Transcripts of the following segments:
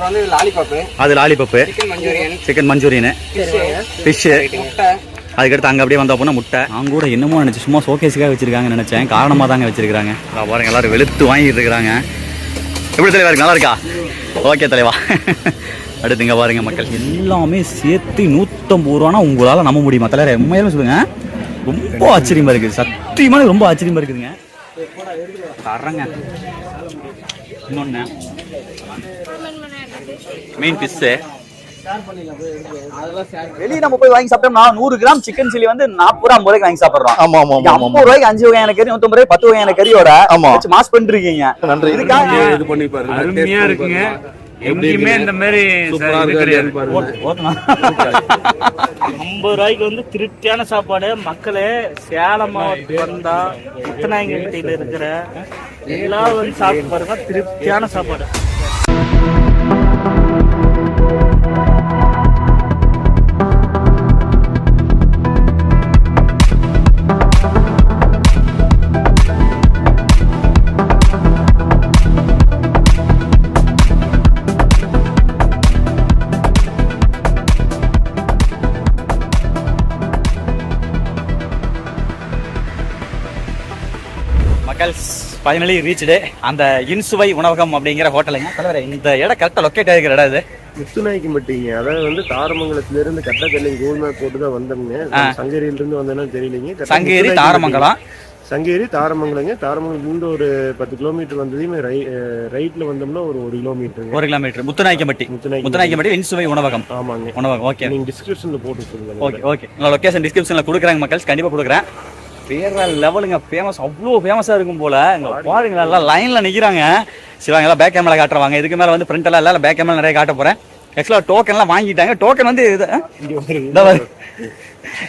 அப்புறம் வந்து லாலிபாப்பு அது லாலிபப்பு சிக்கன் மஞ்சூரியன் ஃபிஷ்ஷு அதுக்கடுத்து அங்கே அப்படியே வந்த அப்படின்னா முட்டை. அவங்க கூட என்னமோ நினச்சி சும்மா ஷோகேஸுக்காக வச்சிருக்காங்கன்னு நினச்சேன். காரணமாக தாங்க வச்சிருக்காங்க பாருங்க எல்லாரும் வெளுத்து வாங்கிட்டு இருக்கிறாங்க. எப்படி தலைவா இருக்கு? நல்லா இருக்கா? ஓகே தலைவா. அடுத்து இங்கே பாருங்க மக்கள். எல்லாமே சேர்த்து நூற்றம்பது ரூபானா உங்களால் நம்ப முடியுமா? தலைவர் உண்மையிலும் சொல்லுங்க. ரொம்ப ஆச்சரியமா இருக்குது. சத்தியமான ரொம்ப ஆச்சரியமா இருக்குதுங்க. தர்றேங்க. இன்னொன்று மீன் ஃபிஷ்ஷு வெளியே நம்ம போய் வாங்கி சாப்பிட்டோம்னா நூறு கிராம் சிக்கன் சில்லி வந்து நாற்பது ரூபா ஐம்பது ரூபாய்க்கு வாங்கி சாப்பிடுறோம். ஆமா ஆமா ஐம்பது ரூபாய்க்கு அஞ்சு வகையான கறி நூத்தம்பது ரூபாய் பத்து வகையான கறியோட ஆமா. மாஸ் பண்ணிருக்கீங்க. நன்றி. இதுக்காக இது பண்ணி பாருங்க. அருமையா இருக்குங்க. எங்கேயுமே இந்த மாதிரி சூப்பரா இது இருக்கு கிடையாது. பாருங்க. ஓகேண்ணா. ஐம்பது ரூபாய்க்கு வந்து திருப்தியான சாப்பாடு. மக்களே சேலம் மாவட்டத்துக்கு வந்தா முத்தநாயங்கப்பட்டியில இருக்கிற எல்லாரும் வந்து சாப்பிட்டு பாருங்க. திருப்தியான சாப்பாடு. ஃபைனலி ரீச்டு அந்த இன்சுவை உணவகம் அப்படிங்கிற ஹோட்டலுங்க. தலைவரே இந்த இடம் கரெக்டாக லொக்கேட் ஆகிற இடம் இது. முத்துநாய்க்கு மட்டிங்க. அதாவது வந்து தாரமங்கலத்துல இருந்து கட்டக்கல்லை கூகுள் மேப் போட்டு தான் வந்தோம்ங்க. சங்கேரியில இருந்து வந்தேன்னா தெரியலீங்க. சங்கேரி தாரமங்கலம். சங்கேரி தாரமங்கலங்க. தாரமங்கலம் இருந்து ஒரு பத்து கிலோமீட்டர் வந்ததையுமே ரை ரைட்ல வந்தோம்னா ஒரு ஒரு கிலோமீட்டருங்க. ஒரு கிலோமீட்டர். முத்துநாய்க்கம்பட்டி முத்துநாய்க்கு முத்துநாய்க்கம்பட்டி இன்சுவை உணவகம். ஆமாங்க. உணவகம் ஓகே நீங்க டிஸ்கிரிப்ஷன்ல போட்டு ஓகே ஓகே உங்கள் லொக்கேஷன் டிஸ்கிரிப்ஷனில் கொடுக்குறாங்க மக்கள். கண்டிப்பாக கொடுக்குறேன். வேற லெவலுங்க ஃபேமஸ் அவ்வளோ ஃபேமஸாக இருக்கும் போல. இங்கே பாருங்க எல்லாம் லைனில் நிற்கிறாங்க சிவாங்க எல்லாம் பேக் கேமரா காட்டுறவாங்க இதுக்கு மேலே வந்து ஃப்ரண்ட் எல்லாம் இல்லை பேக் கேமரா நிறைய காட்ட போகிறேன் ஆக்சுவலாக டோக்கன்லாம் வாங்கிட்டாங்க. டோக்கன் வந்து இது.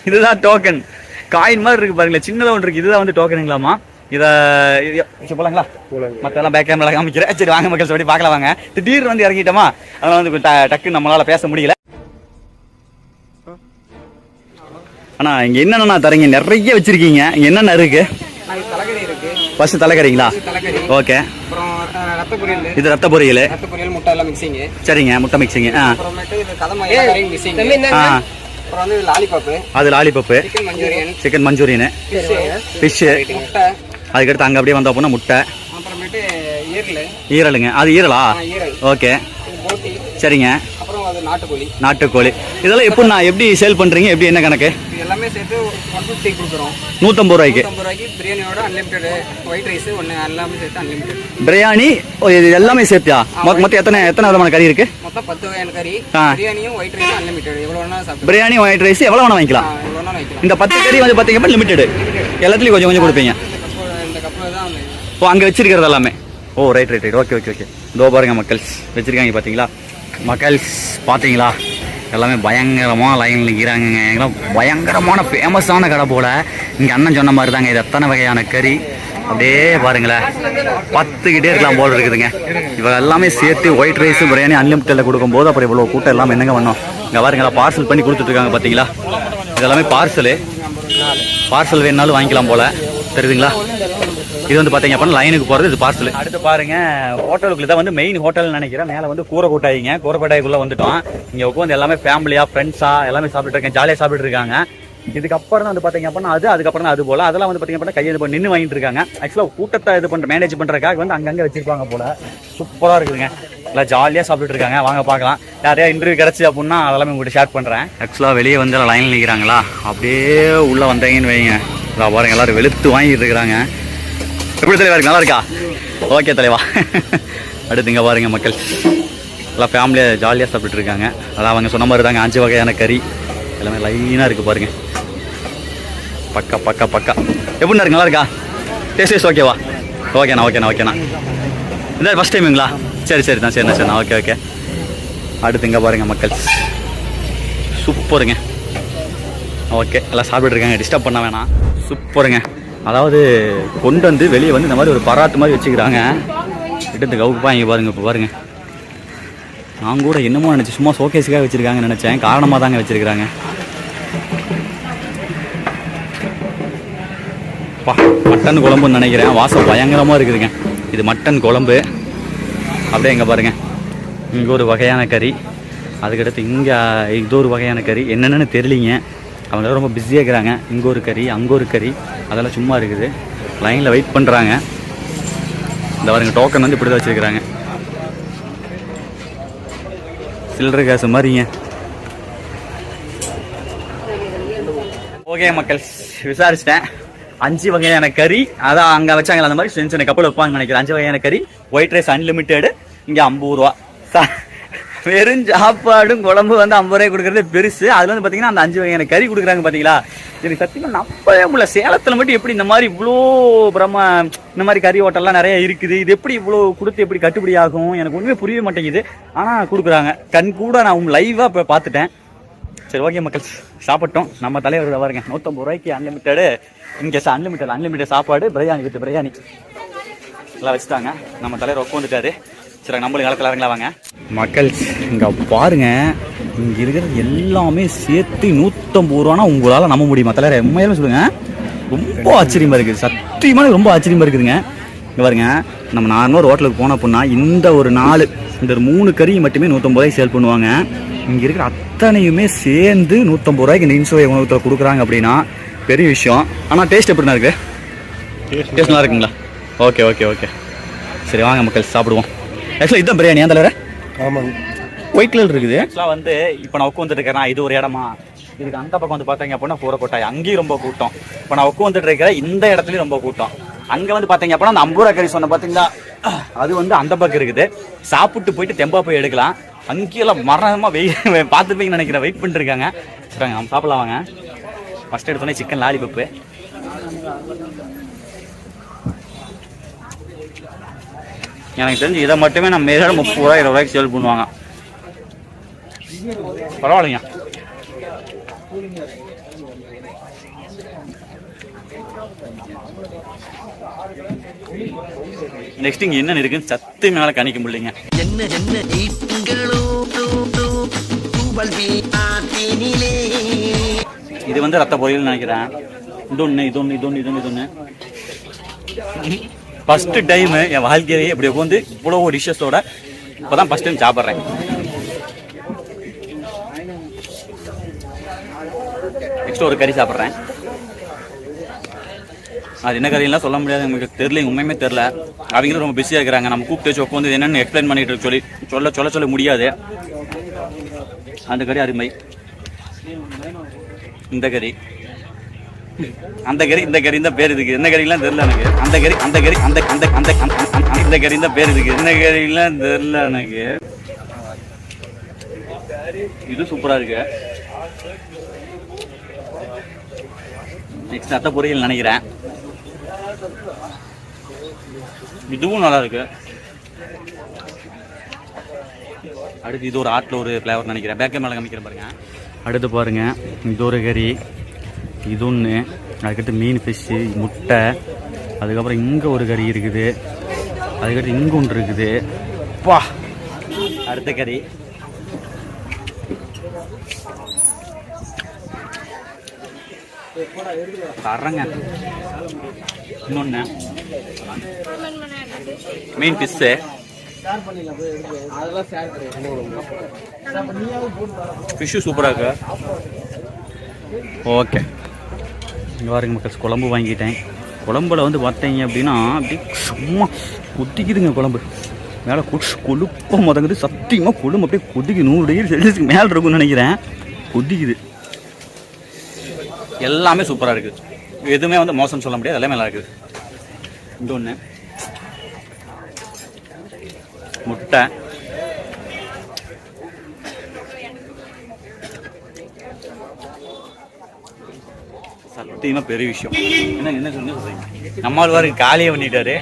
இதுதான் டோக்கன் காயின் மாதிரி இருக்கு பாருங்களேன். சின்னதாக ஒன்று இருக்கு. இதுதான் வந்து டோக்கனுங்களாமா இதை இது- போலாங்களா? போலாங்க. மற்றெல்லாம் பேக் கேமரா காமிக்கிறேன். சரி வாங்க மக்கள் சொல்லி பார்க்கலாம் வாங்க. திடீர்னு வந்து இறங்கிட்டோமா? அதனால வந்து ட- டக்குன்னு நம்மளால பேச முடியல. அண்ணா இங்க என்னென்ன தரீங்க? நிறைய வச்சிருக்கீங்க. இங்க என்னென்ன இருக்கு? ஃபர்ஸ்ட் தலைக்கறிங்களா? தலைக்கறி ஓகே. இது ரத்த பொரியல். சரிங்க முட்டை மிக்சிங் ஆ. அது lollipop chicken Manchurian fish fish அதுக்கடுத்து அங்கே அப்படியே வந்த அப்படின்னா முட்டை. ஈரலுங்க. அது ஈரலா. ஓகே. சரிங்க. அது நாட்டுக்கோழி. நாட்டுக்கோழி. இதெல்லாம் எப்படி நான் எப்படி சேல் பண்ணுறீங்க எப்படி என்ன கணக்கு? இது எல்லாமே சேர்த்து ஒன் ஃபிஃப்டி கொடுக்குறோம். நூற்றம்பது ரூபாய்க்கு. நூற்றம்பது ரூபாய்க்கு பிரியாணியோட அன்லிமிட்டெட் ஒயிட் ரைஸ் ஒன்று எல்லாமே சேர்த்து அன்லிமிட்டெட் பிரியாணி ஓ, இது எல்லாமே சேர்த்தியா? மொ- மொத்தம் எத்தனை எத்தனை விதமான கறி இருக்கு? மொத்தம் பத்து வகையான கறி. ஆ. பிரியாணியும் ஒயிட் ரைஸும் அன்லிமிட்டெட் எவ்வளோ வேணாலும் சாப்பிட்டு பிரியாணி ஒயிட் ரைஸ் எவ்வளோ வேணா வாங்கிக்கலாம். எவ்வளோ வேணாலும் வைக்கலாம் இந்த பத்து கறி வந்து பார்த்தீங்கன்னா லிமிட்டெடு எல்லாத்துலேயும் கொஞ்சம் கொஞ்சம் கொடுப்பீங்க. இந்த கப்பு இந்த கப்பு தான் வந்து ஓ அங்கே வச்சிருக்கிறது எல்லாமே. ஓ right right right okay okay okay இதோ பாருங்க மக்கள்ஸ் வச்சிருக்காங்க பார்த்தீங்களா மக்கள்ஸ் பார்த்தீங்களா எல்லாமே பயங்கரமாக லைனில் நிற்கிறாங்கங்க எங்கெல்லாம் பயங்கரமான ஃபேமஸான கடை போல். இங்கே அண்ணன் சொன்ன மாதிரி தாங்க இது எத்தனை வகையான கறி? அப்படியே பாருங்களேன். பத்துக்கிட்டே இருக்கலாம் போல் இருக்குதுங்க. இவங்க எல்லாமே சேர்த்து ஒயிட் ரைஸ் பிரியாணி அன்லிமிட்டடில் கொடுக்கும்போது அப்புறம் இவ்வளோ கூட்டம் எல்லாமே என்னங்க பண்ணோம் இங்கே பாருங்களா பார்சல் பண்ணி கொடுத்துட்ருக்காங்க பார்த்தீங்களா இதெல்லாமே பார்சலு பார்சல் வேணுனாலும் வாங்கிக்கலாம் போல். தெரியுதுங்களா? இது வந்து பாத்தீங்க அப்படின்னா லைனுக்கு போறது இது பார்சல் அடுத்து பாருங்க ஹோட்டலுக்குள்ள தான் வந்து மெயின் ஹோட்டல் நினைக்கிறேன். மேல வந்து கூரை கூட்டாயிங்க. கூரை கூட்டாய்க்குள்ள வந்துட்டோம். இங்க உட்காந்து எல்லாமே ஃபேமிலியா ஃப்ரெண்ட்ஸா எல்லாமே சாப்பிட்டு இருக்கேன். ஜாலியா சாப்பிட்டு இருக்காங்க. இதுக்கப்புறம் வந்து பாத்தீங்க அப்படின்னா அது அதுக்கப்புறம் அது போல. அதெல்லாம் வந்து பாத்தீங்க அப்படின்னா கையை நின்று வாங்கிட்டு இருக்காங்க. ஆக்சுவலா கூட்டத்தை இது பண்ற மேனேஜ் பண்றதுக்காக வந்து அங்கங்க வச்சிருப்பாங்க போல. சூப்பரா இருக்குதுங்க. எல்லாம் ஜாலியா சாப்பிட்டுட்டு இருக்காங்க. வாங்க பார்க்கலாம். யாரையா இன்டர்வியூ கிடைச்சி அப்படின்னா அதெல்லாம் உங்கள்கிட்ட ஷேர் பண்றேன். ஆக்சுவலா வெளியே வந்து லைன் நிற்கிறாங்களா அப்படியே உள்ள வந்தீங்கன்னு வைங்க. பாருங்க எல்லாரும் வெளுத்து வாங்கிட்டு இருக்கிறாங்க. எப்படி தலைவா இருக்கு? நல்லா இருக்கா? ஓகே தலைவா. அடுத்து இங்கே பாருங்க மக்கள். எல்லாம் ஃபேமிலியாக ஜாலியாக சாப்பிட்டு இருக்காங்க. அதான் அவங்க சொன்ன மாதிரி தாங்க. அஞ்சு வகையான கறி. எல்லாமே லைனாக இருக்குது பாருங்க. பக்கா பக்கா பக்கா. எப்படிண்ணா இருக்கு? நல்லா இருக்கா? டேஸ்ட் டேஸ்ட் ஓகேவா ஓகேண்ணா ஓகேண்ணா ஓகேண்ணா இதான் ஃபஸ்ட் டைமுங்களா சரி சரி தான் சரிண்ணா சரிண்ணா ஓகே ஓகே அடுத்து இங்கே பாருங்க மக்கள். சூப்பருங்க. ஓகே எல்லாம் சாப்பிட்டுருக்காங்க டிஸ்டர்ப் பண்ண வேணாம். சூப்பருங்க. அதாவது கொண்டு வந்து வெளியே வந்து இந்த மாதிரி ஒரு பராத்து மாதிரி வச்சுக்கிறாங்க. எடுத்து கவுப்பா இங்கே பாருங்க இப்போ பாருங்க. நான் கூட என்னமோ நினச்சி சும்மா ஷோகேஸுக்காக வச்சுருக்காங்கன்னு நினச்சேன். காரணமாக தாங்க வச்சுருக்கிறாங்க. பா மட்டன் குழம்புன்னு நினைக்கிறேன். வாசம் பயங்கரமாக இருக்குதுங்க. இது மட்டன் குழம்பு. அப்படியே இங்கே பாருங்கள் இங்கே ஒரு வகையான கறி. அதுக்கடுத்து இங்கே இது ஒரு வகையான கறி. என்னென்னு தெரியலிங்க. அவங்க ரொம்ப பிஸியாக இருக்கிறாங்க. இங்கே ஒரு கறி அங்கே ஒரு கறி. அதெல்லாம் சும்மா இருக்குது. லைனில் வெயிட் பண்ணுறாங்க இந்த பாருங்க டோக்கன் வந்து இப்படி தான் வச்சுருக்கிறாங்க. சில்லறை காசு மாதிரிங்க. ஓகே மக்கள் விசாரிச்சிட்டேன். அஞ்சு வகையான கறி. அதான் அங்கே வச்சாங்களா அந்த மாதிரி சின்ன சின்ன கப்பல் வைப்பாங்கன்னு நினைக்கிறேன். அஞ்சு வகையான கறி. ஒயிட் ரைஸ் அன்லிமிட்டெடு இங்கே ஐம்பது ரூபா. சார் வெறும் சாப்பாடும் குழம்பு வந்து ஐம்பது ரூபாய் கொடுக்குறது பெருசு. அதில் வந்து பார்த்தீங்கன்னா அந்த அஞ்சு வகையான கறி கொடுக்குறாங்க பார்த்தீங்களா எனக்கு சத்தியமாக நம்பவே முடியல. சேலத்தில் மட்டும் எப்படி இந்த மாதிரி இவ்வளோ பிரம்ம இந்த மாதிரி கறி ஹோட்டல்லாம் நிறைய இருக்குது. இது எப்படி இவ்வளோ கொடுத்து எப்படி கட்டுப்படி ஆகும்? எனக்கு ஒன்றுமே புரியவே மாட்டேங்குது. ஆனால் கொடுக்குறாங்க. கண் கூட நான் லைவாக இப்போ பார்த்துட்டேன். சரி ஓகே மக்கள். சாப்பிட்டோம். நம்ம தலைவர் பாருங்க. நூற்றம்பது ரூபாய்க்கு அன்லிமிட்டடு இங்கே அன்லிமிட்டட் அன்லிமிட்டட் சாப்பாடு பிரியாணி வித் பிரியாணி எல்லாம் வச்சுட்டாங்க. நம்ம தலைவர் உட்காந்துட்டாரு சரி நம்மளும் கலக்கலாங்களா வாங்க. மக்கள் இங்கே பாருங்க. இங்கே இருக்கிறது எல்லாமே சேர்த்து நூற்றம்பது ரூபானா உங்களால் நம்ப முடியுமா? தலைவர் உண்மையாலுமே சொல்லுங்க. ரொம்ப ஆச்சரியமா இருக்குது சத்தியமா எனக்கு ரொம்ப ஆச்சரியமா இருக்குதுங்க. இங்கே பாருங்க நம்ம நார்மலாக ஒரு ஹோட்டலுக்கு போன அப்படின்னா இந்த ஒரு நாலு இந்த ஒரு மூணு கறி மட்டுமே நூற்றம்பது ரூபாய்க்கு சேல் பண்ணுவாங்க. இங்கே இருக்கிற அத்தனையுமே சேர்ந்து நூற்றம்பது ரூபாய்க்கு இந்த இன்சுவை உணவகத்தில் கொடுக்குறாங்க அப்படின்னா பெரிய விஷயம். ஆனால் டேஸ்ட் எப்படிண்ணா இருக்கு? டேஸ்ட் நல்லா இருக்குங்களா? ஓகே ஓகே ஓகே சரி வாங்க மக்கள் சாப்பிடுவோம். ஆக்சுவலாக இதுதான் பிரியாணி அந்த ஆமாங்க. ஒயிட் கலர் இருக்குது. ஆக்சுவலாக வந்து இப்போ நான் உட்காந்துட்டு இருக்கிறேன் இது ஒரு இடமா? இதுக்கு அந்த பக்கம் வந்து பார்த்தீங்க அப்படின்னா பூரக்கோட்டாய் அங்கேயும் ரொம்ப கூட்டம். இப்போ நான் உட்காந்துட்டு இருக்கிற இந்த இடத்துலையும் ரொம்ப கூட்டம். அங்கே வந்து பார்த்தீங்க அப்படின்னா அந்த அம்பூரா கறி சொன்ன பார்த்தீங்களா? அது வந்து அந்த பக்கம் இருக்குது. சாப்பிட்டு போயிட்டு தெம்பா போய் எடுக்கலாம். அங்கேயெல்லாம் மரணமாக வெயிட் பார்த்துப்பீங்கன்னு நினைக்கிறேன். வெயிட் பண்ணிட்டு இருக்காங்க சரிங்க நம்ம சாப்பிடலாம் வாங்க. ஃபஸ்ட் எடுத்தோடனே சிக்கன் லாலிபப்பு எனக்கு தெரிஞ்சு இதை மட்டுமே நம்ம மேலே முப்பது ரூபா இருபது ரூபாய்க்கு சேல் பண்ணுவாங்க. பரவாயில்லைங்க. நெக்ஸ்ட் இங்க என்ன இருக்குன்னு சத்து மேல கணிக்க முடியலைங்க. என்ன என்ன இது வந்து ரத்த பொரியல் நினைக்கிறேன் இது ஒன்று இது ஒன்று இது ஒன்று இது ஒன்று இது ஒன்று ஃபஸ்ட்டு டைம் என் வாழ்க்கையிலேயே இப்படி உட்காந்து இவ்வளோ டிஷ்ஷஸோட இப்போ தான் ஃபர்ஸ்ட் டைம் சாப்பிட்றேன் நெக்ஸ்ட் ஒரு கறி சாப்பிட்றேன். அது என்ன கறியெல்லாம் சொல்ல முடியாது. எங்களுக்கு தெரியல உண்மையுமே தெரில அவங்களும் ரொம்ப பிஸியாக இருக்கிறாங்க. நம்ம கூப்பிட்டு வச்சு உட்காந்து என்னென்னு எக்ஸ்பிளைன் பண்ணிட்டு சொல்லி சொல்ல சொல்ல சொல்ல முடியாது. அந்த கறி அருமை. இந்த கறி. அந்த கறி இந்த கறி தான் பேர் இதுக்கு என்ன கறிலாம் தெரியல எனக்கு. அந்த கறி அந்த கறி அந்த அந்த அந்த அந்த- இந்த கறி தான் பேர் இதுக்கு என்ன கறிலாம் தெரியல எனக்கு. இது சூப்பரா இருக்கு. நெக்ஸ்ட் அத்தை பொரியல் நினைக்கிறேன். இதுவும் நல்லா இருக்கு. அடுத்து இது ஒரு ஆட்டில் ஒரு ஃப்ளேவர் நினைக்கிறேன். பேக்கே மேலே காமிக்கிறேன் பாருங்க. அடுத்து பாருங்க. இது ஒரு கறி. இது ஒன்று அதுக்கடுத்து மீன் ஃபிஷ்ஷு முட்டை. அதுக்கப்புறம் இங்கே ஒரு கறி இருக்குது. அதுக்கடுத்து இங்கே ஒன்று இருக்குது. பா அடுத்த கறி. தர்றேங்க இன்னொன்று மீன் ஃபிஷ்ஷு ஃபிஷ்ஷு சூப்பராக இருக்கு? ஓகே. இங்கே பாருங்க மக்கள் குழம்பு வாங்கிட்டேன். குழம்புல வந்து பார்த்தீங்க அப்படின்னா அப்படியே சும்மா கொதிக்குதுங்க குழம்பு. மேலே குஷ் கொழுப்பாக முதங்குது. சத்தியமாக கொழும்பு அப்படியே குதிக்கு நூறு டிகிரி செல்சியஸ்க்கு மேலே இருக்கும்னு நினைக்கிறேன். கொதிக்குது. எல்லாமே சூப்பராக இருக்குது. எதுவுமே வந்து மோசம் சொல்ல முடியாது. எல்லாமே நல்லா இருக்குது. இது ஒன்று முட்டை. சத்தியமா பெரிய விஷயம். என்ன என்ன சொன்ன சொல்றீங்க நம்மால் வாரு காலியே பண்ணிட்டாரு.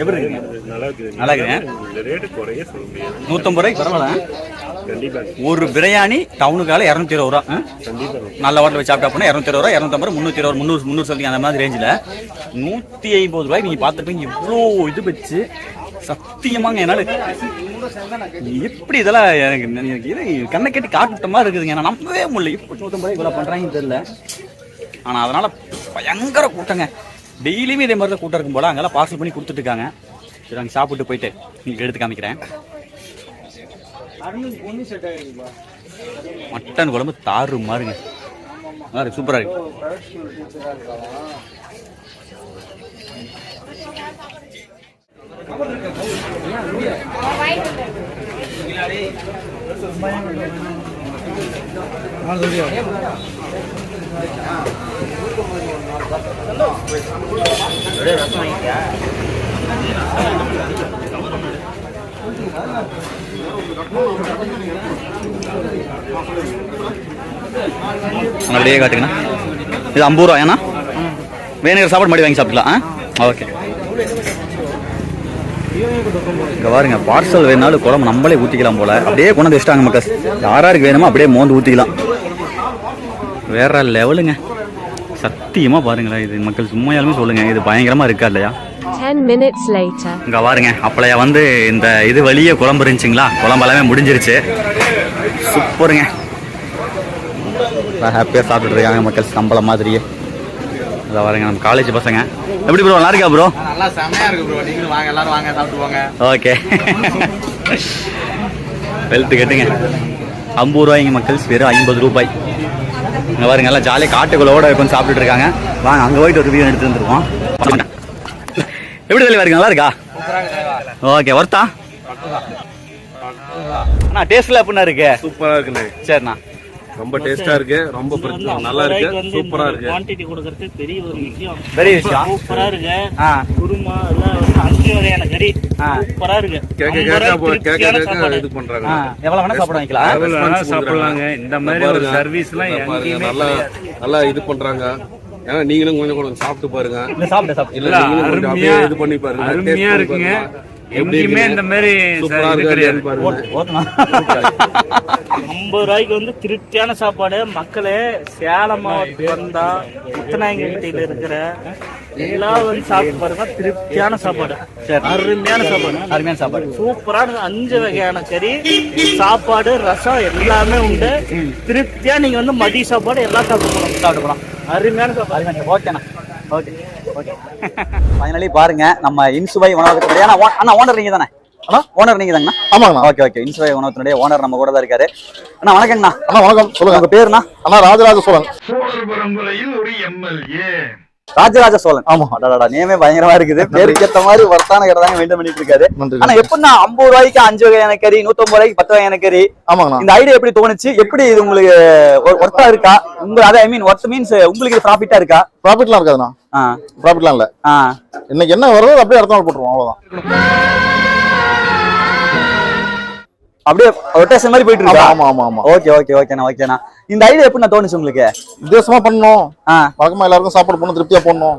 எப்படி இருக்குங்க? நல்லா இருக்குது. நல்லா இருக்குங்க. இந்த ரேட்டு குறைய சொல்ல முடியாது. நூற்றம்பது ரூபாய்க்கு பரவாயில்ல ஒரு பிரியாணி டவுனுக்கால இரநூத்தி இருபது ரூபா நல்ல ஹோட்டல் போய் சாப்பிட்டா போனால் இரநூத்தி இருபது ரூபா இரநூத்தம்பது ரூபா முந்நூற்றி இருபது முந்நூறு முந்நூறு சம்திங் அந்த மாதிரி ரேஞ்சில் நூற்றி ஐம்பது ரூபாய்க்கு நீங்கள் பார்த்துருப்பீங்க இவ்வளோ இது வச்சு சத்தியமாங்க என்னால். எப்படி இதெல்லாம் எனக்கு கண்ணை கட்டி காட்டுட்ட மாதிரி இருக்குதுங்க. நான் நம்பவே முடியல. இப்போ நூற்றம்பது ரூபாய் இவ்வளோ பண்ணுறாங்கன்னு தெரியல. ஆனால் அதனால் பயங்கர கூட்டங்க. டெய்லியுமே இதே மாதிரி தான் கூட்டம் இருக்கும் போல. அங்கெல்லாம் பார்சல் பண்ணி கொடுத்துட்டு இருக்காங்க. சரி அங்கே சாப்பிட்டு போயிட்டு உங்களுக்கு எடுத்து காமிக்கிறேன். மட்டன் குழம்பு தாறு மாறுங்க நல்லா இருக்கு சூப்பரா இருக்கு. அங்க அப்படியே காட்டுங்கண்ணா. இது ஐம்பது ரூபா ஏன்னா வேணுங்கிற சாப்பாடு மடி வாங்கி சாப்பிடலாம் ஆ? ஓகே. இங்கே பாருங்க பார்சல் வேணாலும் குழம்பு நம்மளே ஊற்றிக்கலாம் போல. அப்படியே கொண்டு வச்சுட்டாங்க மக்கள். யாராருக்கு வேணுமோ அப்படியே மோந்து ஊற்றிக்கலாம் வேற லெவலுங்க சத்தியமா பாருங்களேன் இது மக்கள் சும்மையாலுமே சொல்லுங்க இது பயங்கரமா இருக்கா இல்லையா? 10 minutes later. இங்க பாருங்க அப்பளையா வந்து இந்த இது வழியே குழம்பு இருந்துச்சுங்களா? குழம்பு எல்லாமே முடிஞ்சிருச்சு. சூப்பருங்க. ஹாப்பியாக சாப்பிட்டுட்டு இருக்காங்க மக்கள் சம்பளம் மாதிரியே. இதை பாருங்க நம்ம காலேஜ் பசங்க. எப்படி ப்ரோ நல்லா இருக்கா ப்ரோ நல்லா செமையா இருக்கு ப்ரோ நீங்களும் வாங்க எல்லாரும் வாங்க சாப்பிட்டு போங்க. ஓகே வெல்த்து கட்டுங்க. ஐம்பது ரூபாய்ங்க மக்கள் வெறும் ஐம்பது ரூபாய். இங்கே பாருங்க எல்லாம் ஜாலியாக காட்டுக்குள்ளோட உட்காந்து சாப்பிட்டுட்டு இருக்காங்க. வாங்க அங்கே போயிட்டு ஒரு ரிவ்யூ எடுத்து வந்துருவோம். எப்படி தெளிவா இருக்கு? நல்லா இருக்கா? ஓகே ஒர்த்தா அண்ணா டேஸ்ட்ல எப்படிண்ணா இருக்கு? சூப்பரா இருக்குண்ணே. சரிண்ணா. ரொம்ப டேஸ்டா இருக்கு. ரொம்ப நல்லா இருக்கு. சூப்பரா இருக்கு. குவான்டிட்டி கொடுக்கறது பெரிய ஒரு விஷயம். பெரிய விஷயம். சூப்பரா இருக்கு. ஆ. குருமா எல்லாம் வந்து அஞ்சு வகையான கறி. சூப்பரா இருக்கு. கேட்க திருப்தியான கேட்க சாப்பாடு. இது பண்றாங்க. ஆ. எவ்வளோ வேணா சாப்பிட வைக்கலாம். வேணா கொடுக்குறாங்க. சாப்பிடலாங்க. இந்த மாதிரி ஒரு. சர்வீஸ்லாம். எங்கேயுமே நல்லா நல்லா இது பண்றாங்க. ஏன்னா நீங்களும் கொஞ்சம் கொஞ்சம் சாப்பிட்டு பாருங்க. இல்லை சாப்பிட்டு சாப்பிட்டு இல்ல நீங்களும் கொஞ்சம் அப்படியே அருமையா இது பண்ணி பாருங்க. அருமையா இருக்குங்க. எங்கேயுமே? இந்த மாதிரி கிடையாது. ஐம்பது ரூபாய்க்கு வந்து திருப்தியான சாப்பாடு. மக்களே சேலம் மாவட்டத்துக்கு வந்தா முத்தநாயங்கப்பட்டியில இருக்கிற எல்லாம் வந்து சாப்பிட்டு பாருங்க. திருப்தியான சாப்பாடு. சரி. அருமையான சாப்பாடு. அருமையான சாப்பாடு. சூப்பரான அஞ்சு வகையான கறி சாப்பாடு ரசம் எல்லாமே உண்டு. திருப்தியா நீங்க வந்து மதிய சாப்பாடு எல்லாம் சாப்பிட்டு போகலாம் சாப்பிட்டு போகலாம் அருமையான சாப்பாடு. அருமையான ஓகேண்ணா. Okay okay. ஃபைனலி பாருங்க நம்ம இன்சுவை உணவகத்தினுடைய அண்ணா ஓ- அண்ணா ஓனர் நீங்க தானே? அண்ணா ஓனர் நீங்க தாங்கண்ணா? ஆமாங்கண்ணா. Okay okay. இன்சுவை உணவகத்தினுடைய ஓனர் நம்ம கூட தான் இருக்காரு. அண்ணா வணக்கங்கண்ணா. அண்ணா வணக்கம். சொல்லுங்க. உங்க பேருண்ணா? அண்ணா ராஜராஜ சோழன். ராஜராஜ சோழன். ஆமா. அடடா நேமே பயங்கரமா இருக்குது. பேருக்கு ஏத்த மாதிரி வர்த்தான கடை தாங்க மெயின்டைன் பண்ணிட்டு இருக்காரு. ஆனா எப்படின்னா ஐம்பது ரூபாய்க்கு அஞ்சு வகையான கறி நூத்தம்பது ரூபாய்க்கு பத்து வகையான கறி. ஆமாங்கண்ணா. இந்த ஐடியா எப்படி தோணுச்சு? எப்படி இது உங்களுக்கு ஒர்த்தா இருக்கா? உங்க அத ஐ மீன் ஒர்த் மீன்ஸ் உங்களுக்கு இது ப்ராஃபிட்டா இருக்கா? ப்ராஃபிட்லாம் இருக்காதுண்ணா. ப்ராஃபிட்லாம் இல்ல. இன்னைக்கு என்ன வருதோ அப்படியே அடுத்த நாள் போட்டுருவோம் அவ்வளவுதான். அப்படியே ரொட்டேஷன் மாதிரி போயிட்டு இருக்கா? ஆமா ஆமா ஆமா. ஓகே ஓகே ஓகேண்ணா ஓகேண்ணா இந்த ஐடியா எப்படி தோணுச்சு உங்களுக்கு? வித்தியாசமா பண்ணணும். வழக்கமா எல்லாருக்கும் சாப்பாடு போடணும் திருப்தியா போடணும்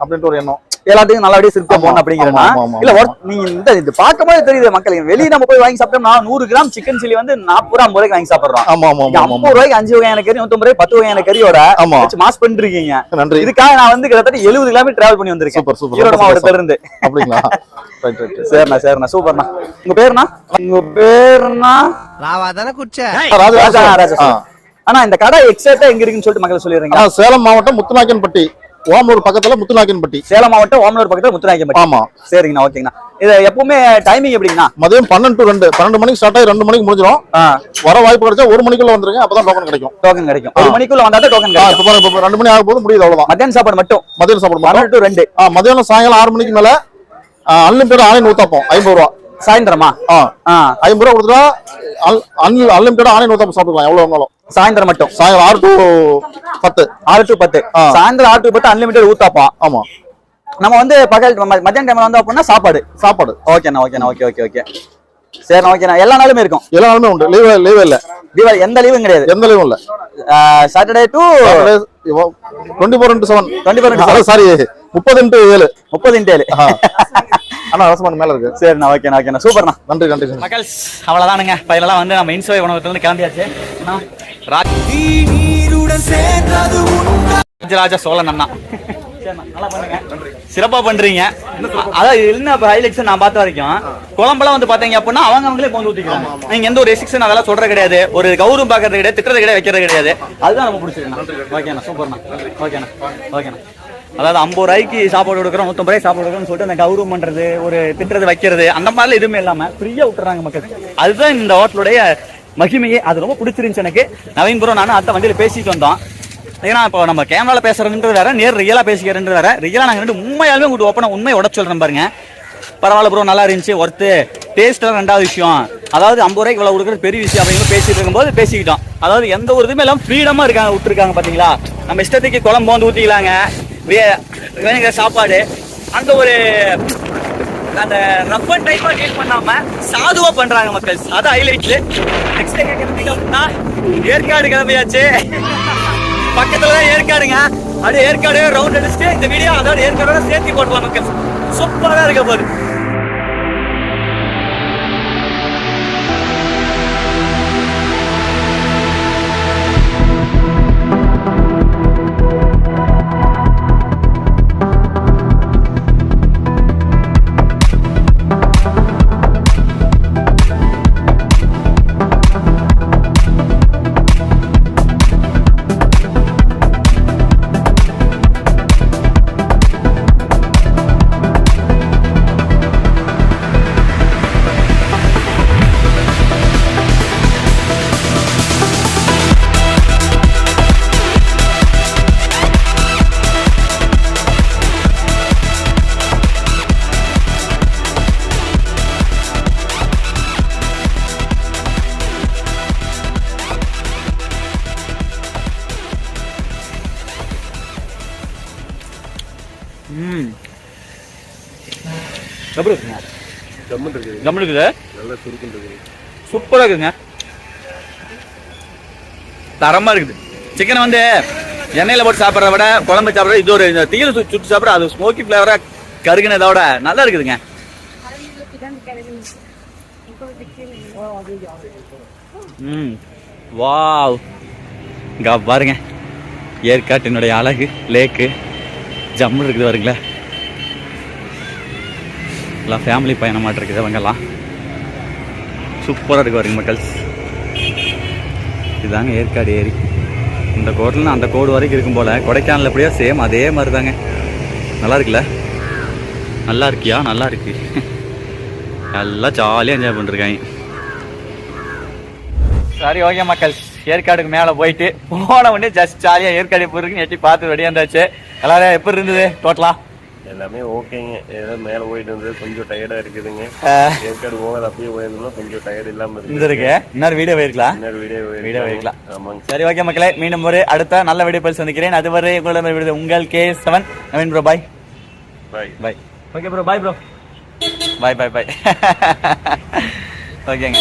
அப்படின்ட்டு ஒரு எண்ணம். எல்லாத்துக்கும் நல்லபடியா ஆமா, போகணும் அப்படிங்கிறனா இல்ல நீங்க இந்த இது பார்க்கும்போது தெரியுது மக்களுக்கு வெளிய நம்ம போய் வாங்கி சாப்பிட்டோம்னா நூறு கிராம் சிக்கன் சில்லி வந்து நாற்பது ரூபா ஐம்பது ரூபாய்க்கு வாங்கி சாப்பிடுறோம். ஐம்பது ரூபாய்க்கு அஞ்சு வகையான கறி நூத்தம்பது ரூபாய் பத்து வகையான கறியோட மாஸ் பண்ணிட்டு இருக்கீங்க நன்றி. இதுக்காக நான் வந்து கிட்டத்தட்ட எழுபது கிலோமீட்டர் டிராவல் பண்ணி வந்திருக்கேன். ஈரோடு மாவட்டத்துல. இருந்து. அப்படிங்களா? சரிண்ணா சரிண்ணா சூப்பர்ண்ணா. உங்க பேருண்ணா? உங்க பேருண்ணா? ராவா தானே ராஜராஜ ராஜா சோழன். ராஜா. ஆ. சோழன். அண்ணா இந்த கடை எக்ஸாக்டா எங்க இருக்குன்னு சொல்லிட்டு மக்கள் சொல்லிடுறீங்க. சேலம் மாவட்டம் முத்துநாயக்கன்பட்டி. ஓமலூர் பக்கத்துல முத்துநாயக்கன்பட்டி. சேலம் மாவட்டம் ஓமலூர் பக்கத்துல முத்துராய்க்கப்பட்டி ஆமா. சரிங்கண்ணா ஓகேங்கண்ணா. இது எப்பவுமே டைமிங் எப்படிங்கண்ணா? மதியம் பன்னெண்டு டு ரெண்டு. பன்னெண்டு மணிக்கு ஸ்டார்ட் ஆகி ரெண்டு மணிக்கு முடிஞ்சிடும் வர வாய்ப்பு கிடைச்சா ஒரு மணிக்குள்ள வந்துருங்க அப்பதான் டோக்கன் கிடைக்கும். டோக்கன் கிடைக்கும். ஒரு மணிக்குள்ள வந்தா டோக்கன் கிடைக்கும். ரெண்டு மணி ஆக போது முடியுது அவ்வளவுதான். மத்தியான சாப்பாடு மட்டும். மதியம் சாப்பிட பன்னெண்டு டு ரெண்டு. மதியானம் சாயங்காலம் ஆறு மணிக்கு மேல அன்லிமிட்டட் ஆன்லைன் ஊத்தாப்போம் ஐம்பது ரூபா. சாயந்தரமா? ஐம்பது ரூபா கொடுத்துட்டா அன்லிமிட்டட் ஆன்லைன் ஊத்தாப்பம் சாப்பிடலாம் எவ்வளவு வேணாலும் சாயந்தரம் மட்டும். சாயங்காலம் ஆறு டு பத்து. ஆறு டு பத்து. சாயந்தரம் ஆறு டு பத்து அன்லிமிட்டட் ஊத்தாப்பா. ஆமா. நம்ம வந்து பகல் ம- மத்தியான டைம்ல வந்து அப்படின்னா சாப்பாடு. சாப்பாடு. ஓகேண்ணா ஓகேண்ணா ஓகே ஓகே ஓகே சரிண்ணா ஓகேண்ணா எல்லா நாளுமே இருக்கும். எல்லா நாளுமே உண்டு. லீவ் லீவே இல்ல. தீபாவளி எந்த லீவும் கிடையாது. எந்த லீவும் இல்ல. Saturday to twenty four into seven 24 into seven. Sorry முப்பது இன்ட்டு ஏழு. முப்பது இன்டேலு ஆ. அண்ணா ரசமான மேல இருக்கு. சரிண்ணா ஓகேண்ணா ஓகேண்ணா சூப்பர்ண்ணா. நன்றி நன்றி நன்றி. மக்கள்ஸ் அவ்வளவுதானுங்க. பயிலெல்லாம் வந்து நம்ம இன்சுவை உணவகத்துல கிளம்பியாச்சு. ராஜ் ராஜராஜ சோழன் அண்ணா. சரிண்ணா, நல்லா பண்ணுங்க. சிறப்பா பண்றீங்க. அதான் என்ன ஹைலைட்ஸ் நான் பார்த்த வரைக்கும் குழம்பெல்லாம் வந்து பாத்தீங்க அப்படின்னா அவங்க அவங்களே கொண்டு ஊத்திக்கிறாங்க. நீங்க எந்த ஒரு ரெஸ்ட்ரிக்ஷன் அதெல்லாம் சொல்றது கிடையாது. ஒரு கௌரவம் பாக்குறது கிடையாது திட்டுறது கிடையாது வைக்கிறது கிடையாது. அதுதான் நம்ம பிடிச்சிருக்கேன் ஓகேண்ணா சூப்பர்ண்ணா ஓகேண்ணா ஓகேண்ணா. அதாவது ஐம்பது ரூபாய்க்கு சாப்பாடு கொடுக்குறோம் நூற்றம்பது ரூபாய்க்கு சாப்பாடு கொடுக்குறோம்னு சொல்லிட்டு அந்த கௌரவம் பண்றது ஒரு திட்டுறது வைக்கிறது அந்த மாதிரிலாம் எதுவுமே இல்லாம ஃப்ரீயா விட்டுறாங்க மக்கள். அதுதான் இந்த ஹோட்டலுடைய மகிமையே அது ரொம்ப பிடிச்சிருந்துச்சு எனக்கு. நவீன் ப்ரோ நானும் அடுத்த வண்டியில் பேசிட்டு வந்தோம். ஏன்னா இப்போ நம்ம கேமராவில் பேசுறதுன்றது வேற நேர் ரியலாக பேசிக்கிறன்றது வேற. ரியலாக நாங்கள் ரெண்டு உண்மையாலுமே உங்களுக்கு ஓப்பனா உண்மை உடச்சு சொல்கிறேன் பாருங்க. பரவாயில்ல ப்ரோ நல்லா இருந்துச்சு. ஒர்த்து டேஸ்ட்டில் ரெண்டாவது விஷயம். அதாவது ஐம்பது ரூபாய்க்கு இவ்வளோ கொடுக்குறது பெரிய விஷயம் அப்படின்னு பேசிட்டு இருக்கும்போது பேசிக்கிட்டோம். அதாவது எந்த ஒரு இதுவுமே எல்லாம் ஃப்ரீடமாக இருக்காங்க விட்டுருக்காங்க பார்த்தீங்களா நம்ம இஷ்டத்துக்கு குழம்பு வந்து ஊற்றிக்கலாங்க வே- வேணுங்கிற சாப்பாடு. அந்த ஒரு அந்த ரஃப் அண்ட் டைப்பாக டீல் பண்ணாம சாதுவா பண்றாங்க மக்கள். அது ஹைலைட்ல நெக்ஸ்ட் கேட்கறதுக்கு அப்படின்னா ஏற்காடு கிளம்பியாச்சு. பக்கத்துல தான் ஏற்காடுங்க. அப்படியே ஏற்காடு ரவுண்ட் அடிச்சுட்டு இந்த வீடியோ அதோட ஏற்காடோட சேர்த்து போட்டலாம் மக்கள். சூப்பராக இருக்க போகுது. ஜம்முன்னு இருக்குது கம்மன் இருக்குது நல்லா சுருக்குன்னு இருக்குது. சூப்பரா இருக்குங்க தரமா இருக்குது. சிக்கனை வந்து எண்ணெயில போட்டு சாப்பிட்றத விட குழம்பு சாப்பிட்ற இது ஒரு இந்த தீயில சுட்டு சாப்பிட்ற அது ஸ்மோக்கி ஃபிளேவரா கருகினதோட நல்லா இருக்குதுங்க. ம். வாவ். இங்க பாருங்க. ஏற்காட்டினுடைய அழகு லேக்கு ஜம்முன்னு இருக்குது பாருங்களேன். எல்லாம் ஃபேமிலி பயணமாக இருக்குது அவங்கெல்லாம் சூப்பராக இருக்கு பாருங்க மக்கள்ஸ். இதுதாங்க ஏற்காடு ஏரி. இந்த கோட்டில் அந்த கோடு வரைக்கும் இருக்கும் போல். கொடைக்கானல் எப்படியோ சேம் அதே மாதிரி தாங்க நல்லா இருக்குல்ல? நல்லா இருக்கியா? நல்லா இருக்கு. எல்லாம் ஜாலியாக என்ஜாய் பண்ணிருக்காங்க. சரி ஓகே மக்கள் ஏற்காடுக்கு மேலே போயிட்டு போன உடனே ஜஸ்ட் ஜாலியாக ஏற்காடு எப்படி இருக்குன்னு எட்டி பார்த்து இருந்தாச்சு. எல்லாரும் எப்படி இருந்தது டோட்டலாக எல்லாமே ஓகேங்க. ஏதோ மேல போயிட்டு இருந்தது கொஞ்சம் டயர்டா இருக்குதுங்க. ஏற்காடு போகாத அப்படியே போயிருந்தோம்னா கொஞ்சம் டயர்ட் இல்லாம இருந்திருக்கு. இன்னொரு வீடியோ போயிருக்கலாம். இன்னொரு வீடியோ வீடியோ போயிருக்கலாம். ஆமாங்க. சரி ஓகே மக்களே மீண்டும் ஒரு அடுத்த நல்ல வீடியோ போய் சந்திக்கிறேன். அதுவரை உங்களிடம் விடுது உங்கள் K seven. Naveen bro bye bye bye okay bro bye bro bye bye bye ஓகேங்க